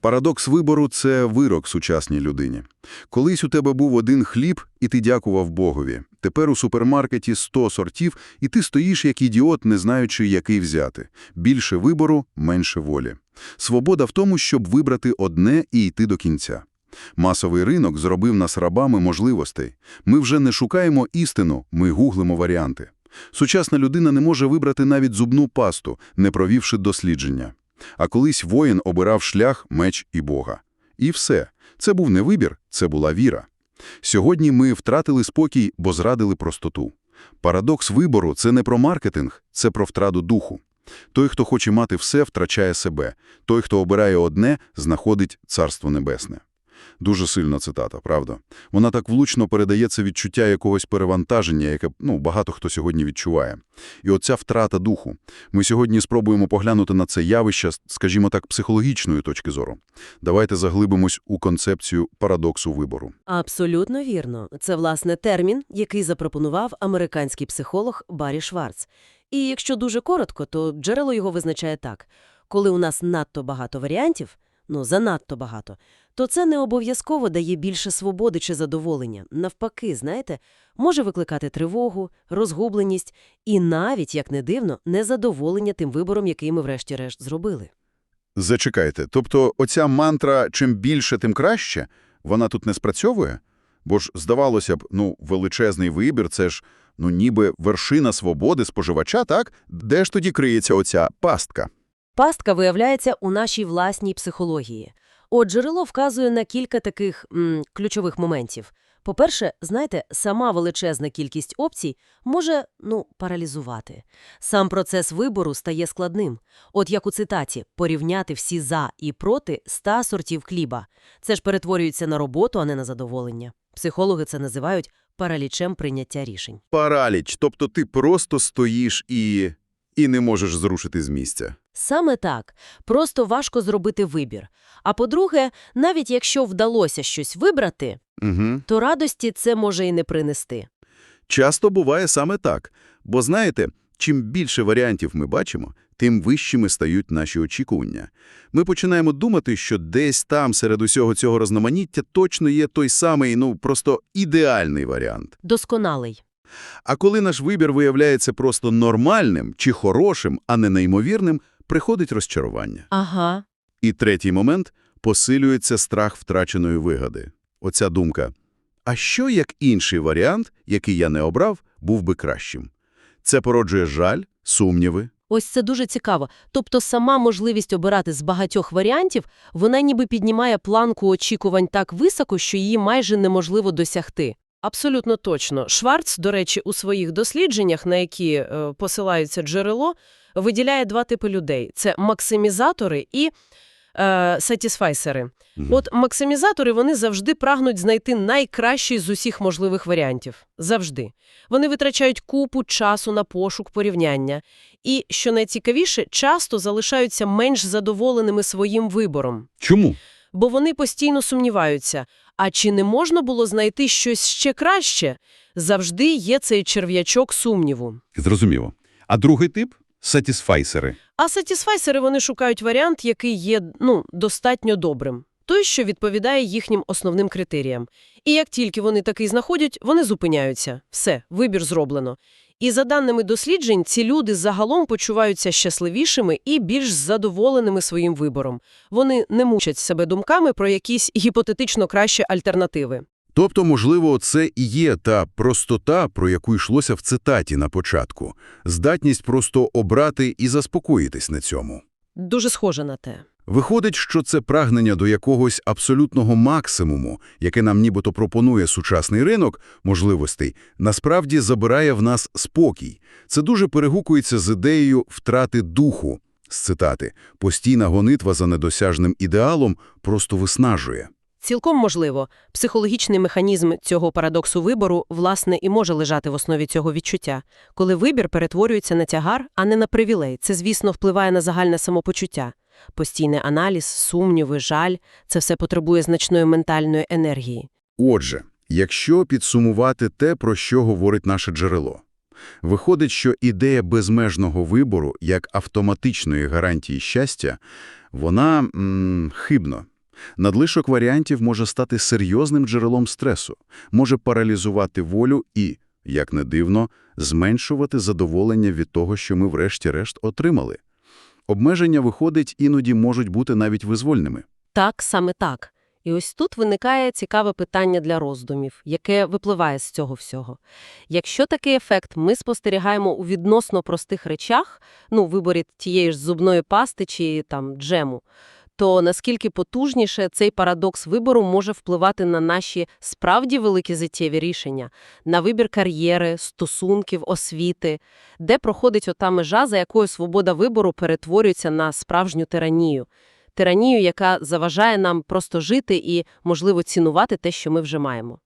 Парадокс вибору – це вирок сучасній людині. Колись у тебе був один хліб, і ти дякував Богові. Тепер у супермаркеті 100 сортів, і ти стоїш як ідіот, не знаючи, який взяти. Більше вибору – менше волі. Свобода в тому, щоб вибрати одне і йти до кінця. Масовий ринок зробив нас рабами можливостей. Ми вже не шукаємо істину, ми гуглимо варіанти. Сучасна людина не може вибрати навіть зубну пасту, не провівши дослідження. А колись воїн обирав шлях, меч і Бога. І все. Це був не вибір, це була віра. Сьогодні ми втратили спокій, бо зрадили простоту. Парадокс вибору – це не про маркетинг, це про втрату духу. Той, хто хоче мати все, втрачає себе. Той, хто обирає одне, знаходить Царство Небесне. Дуже сильна цитата, правда? Вона так влучно передає це відчуття якогось перевантаження, яке ну, багато хто сьогодні відчуває. І оця втрата духу. Ми сьогодні спробуємо поглянути на це явище, скажімо так, психологічної точки зору. Давайте заглибимось у концепцію парадоксу вибору. Абсолютно вірно. Це, власне, термін, який запропонував американський психолог Баррі Шварц. І якщо дуже коротко, то джерело його визначає так. Коли у нас надто багато варіантів, ну, занадто багато, то це не обов'язково дає більше свободи чи задоволення. Навпаки, знаєте, може викликати тривогу, розгубленість і навіть, як не дивно, незадоволення тим вибором, який ми врешті-решт зробили. Зачекайте, тобто оця мантра «чим більше, тим краще» вона тут не спрацьовує? Бо ж, здавалося б, ну, величезний вибір – це ж, ну, ніби вершина свободи споживача, так? Де ж тоді криється оця пастка? Пастка виявляється у нашій власній психології. От джерело вказує на кілька таких м, ключових моментів. По-перше, знаєте, сама величезна кількість опцій може, ну, паралізувати. Сам процес вибору стає складним. От як у цитаті «порівняти всі «за» і «проти» ста сортів хліба». Це ж перетворюється на роботу, а не на задоволення. Психологи це називають паралічем прийняття рішень. Параліч, тобто ти просто стоїш і... і не можеш зрушити з місця. Саме так. Просто важко зробити вибір. А по-друге, навіть якщо вдалося щось вибрати, Угу. то радості це може і не принести. Часто буває саме так. Бо знаєте, чим більше варіантів ми бачимо, тим вищими стають наші очікування. Ми починаємо думати, що десь там серед усього цього розноманіття точно є той самий, ну, просто ідеальний варіант. Досконалий. А коли наш вибір виявляється просто нормальним чи хорошим, а не неймовірним, приходить розчарування. Ага. І третій момент – посилюється страх втраченої вигоди. Оця думка «А що, як інший варіант, який я не обрав, був би кращим?» Це породжує жаль, сумніви. Ось це дуже цікаво. Тобто сама можливість обирати з багатьох варіантів, вона ніби піднімає планку очікувань так високо, що її майже неможливо досягти. Абсолютно точно. Шварц, до речі, у своїх дослідженнях, на які е, посилаються джерело, виділяє два типи людей. Це максимізатори і е, сатісфайсери. От максимізатори, вони завжди прагнуть знайти найкращий з усіх можливих варіантів. Завжди. Вони витрачають купу часу на пошук порівняння. І, що найцікавіше, часто залишаються менш задоволеними своїм вибором. Чому? Бо вони постійно сумніваються. А чи не можна було знайти щось ще краще? Завжди є цей черв'ячок сумніву. Зрозуміло. А другий тип – сатісфайсери. А сатісфайсери вони шукають варіант, який є ну, достатньо добрим. Той, що відповідає їхнім основним критеріям. І як тільки вони такий знаходять, вони зупиняються. Все, вибір зроблено. І за даними досліджень, ці люди загалом почуваються щасливішими і більш задоволеними своїм вибором. Вони не мучать себе думками про якісь гіпотетично кращі альтернативи. Тобто, можливо, це і є та простота, про яку йшлося в цитаті на початку. Здатність просто обрати і заспокоїтись на цьому. Дуже схоже на те. Виходить, що це прагнення до якогось абсолютного максимуму, яке нам нібито пропонує сучасний ринок можливостей, насправді забирає в нас спокій. Це дуже перегукується з ідеєю втрати духу. З цитати «Постійна гонитва за недосяжним ідеалом просто виснажує». Цілком можливо, психологічний механізм цього парадоксу вибору, власне, і може лежати в основі цього відчуття. Коли вибір перетворюється на тягар, а не на привілей, це, звісно, впливає на загальне самопочуття. Постійний аналіз, сумніви, жаль – це все потребує значної ментальної енергії. Отже, якщо підсумувати те, про що говорить наше джерело. Виходить, що ідея безмежного вибору як автоматичної гарантії щастя, вона м, хибна. Надлишок варіантів може стати серйозним джерелом стресу, може паралізувати волю і, як не дивно, зменшувати задоволення від того, що ми врешті-решт отримали. Обмеження, виходить, іноді можуть бути навіть визвольними. Так, саме так. І ось тут виникає цікаве питання для роздумів, яке випливає з цього всього. Якщо такий ефект ми спостерігаємо у відносно простих речах, ну, виборі тієї ж зубної пасти чи там джему, то наскільки потужніше цей парадокс вибору може впливати на наші справді великі життєві рішення, на вибір кар'єри, стосунків, освіти, де проходить ота межа, за якою свобода вибору перетворюється на справжню тиранію. Тиранію, яка заважає нам просто жити і, можливо, цінувати те, що ми вже маємо.